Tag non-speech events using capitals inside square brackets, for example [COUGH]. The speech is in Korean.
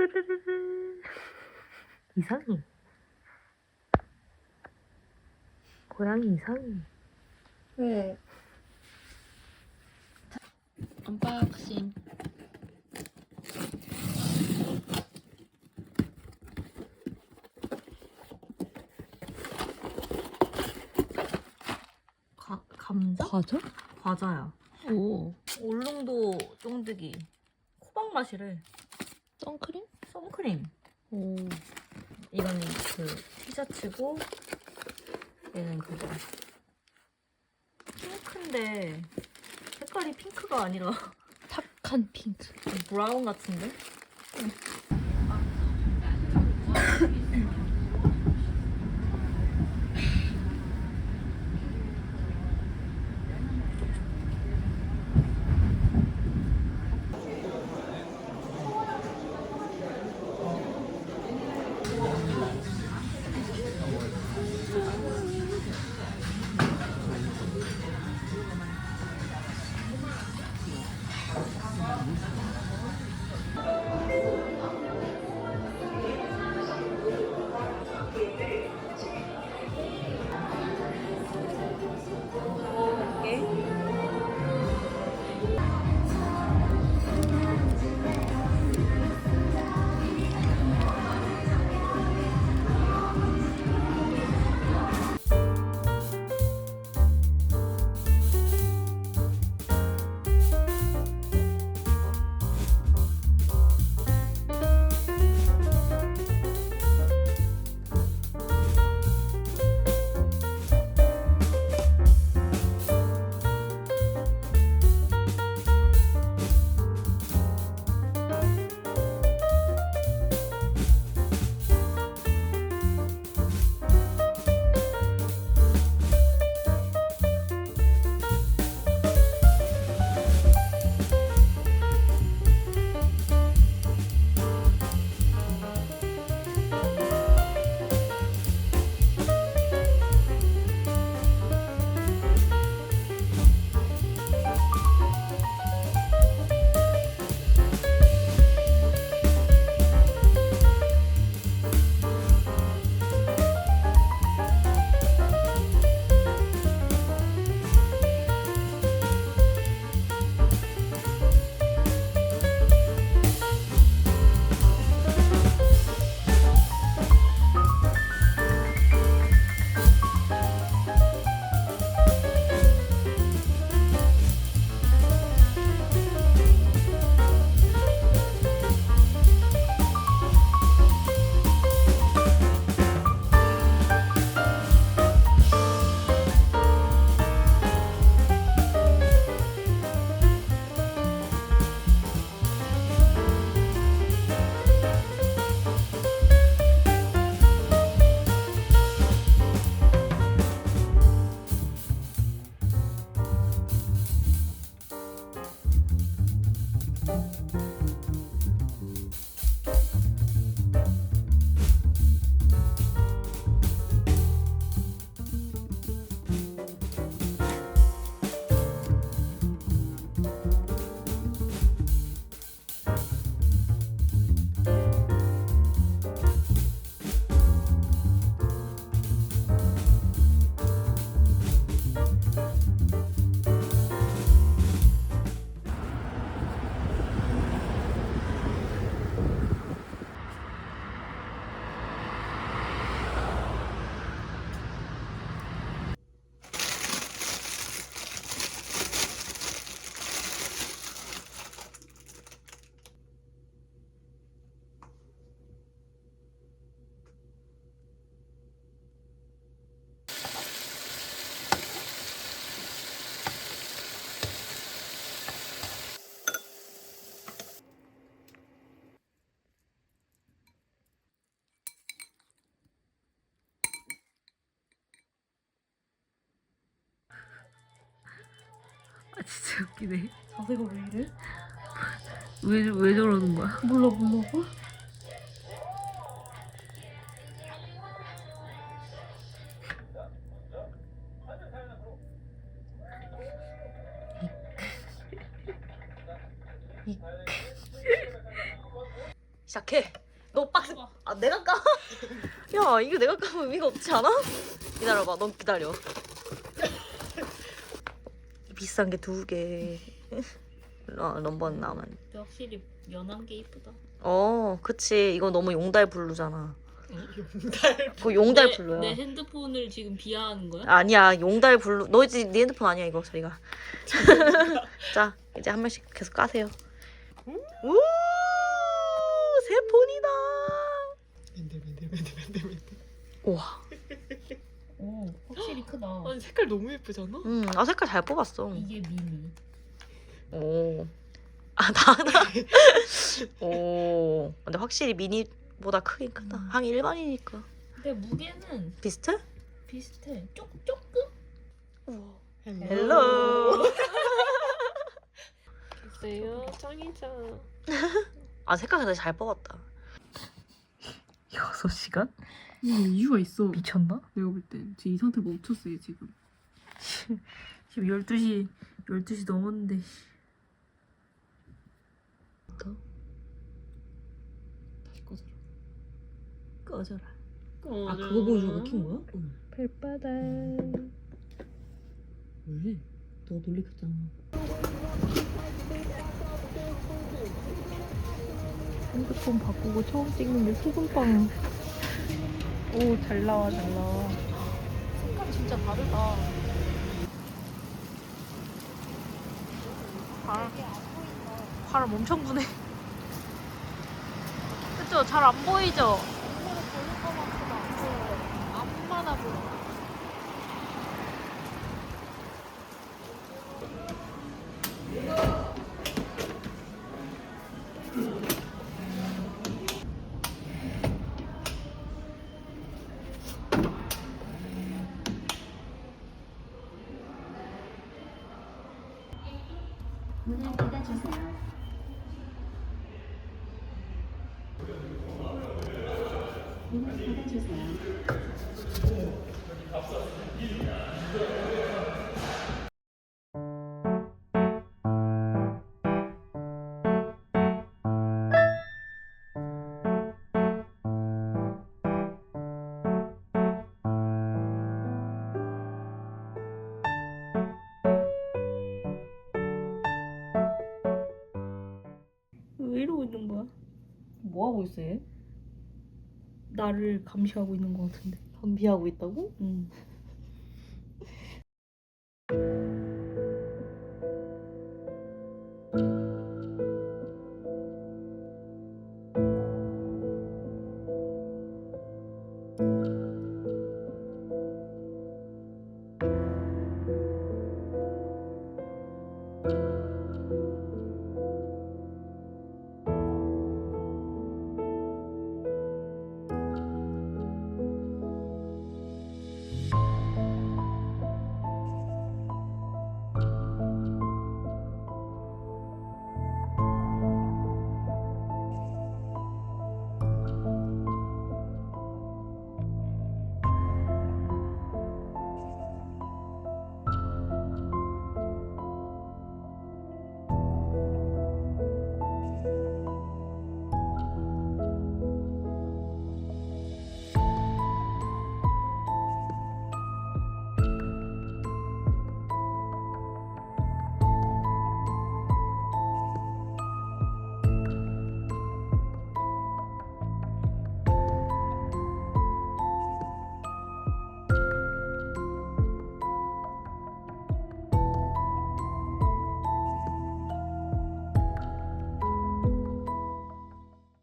또르르르르. 이상해. 고양이 이상해. 왜? 언박싱. 가, 감자? 과자? 과자야. 오. 울릉도 쫀득이. 호박 맛이래. 선크림? 선크림. 오. 이거는 그 티셔츠고 얘는 그거. 핑크인데 색깔이 핑크가 아니라 탁한 핑크. 브라운 같은데? 아 진짜 웃기네. 자세가 왜 이래? 왜, 왜 저러는 거야? 몰라 몰라. [LAUGHS] 시작해. 너 빡세. 아 내가 까? [LAUGHS] 야 이거 내가 까면 의미가 없지 않아? 기다려봐. 넌 기다려. 이 비싼 게 두 개. 어, 넘버는 나만. 근데 확실히 연한 게 이쁘다. 어, 그치. 이거 너무 용달 블루잖아. 용달 [LAUGHS] 그거 용달 내, 블루야. 내 핸드폰을 지금 비하하는 거야? 아니야, 용달 블루. 너 이제 네 핸드폰 아니야 이거 저리가. [LAUGHS] 자, 이제 한 번씩 계속 까세요. 오, 새 폰이다. 맨들 맨들 맨들 맨들 맨들 우와. 오 확실히 크다. 아니 색깔 너무 예쁘잖아? 음, 아 색깔 잘 뽑았어. 이게 미니. 오. 아, 나, 나. 오. [LAUGHS] 근데 확실히 미니보다 크긴 크다. 음. 항 일반이니까. 근데 무게는 비슷해? 비슷해. 조, 조금? 헬로. [LAUGHS] 글쎄요, 짱이죠. [LAUGHS] 아, 색깔 근데 잘 뽑았다. 6시간? 이거 이유가 있어. 미쳤나? 내가 볼 때. 지금 이 상태 멈췄어요, 지금. 지금 12시 12시 넘었는데 다시 꺼져라 꺼져라. 아 그거 보여주고 킨 거야? 응. 발바닥. 왜? 너가 놀리켰잖아 핸드폰 바꾸고 처음 찍는데 소금빵. 오, 잘 나와, 잘 나와. 색깔 진짜 다르다. 바람, 바람 엄청 부네. 그쵸? 잘 안 보이죠? 앞마다 보여. 왜 하고 있어 얘? 나를 감시하고 있는 것 같은데. 감비하고 있다고? 응.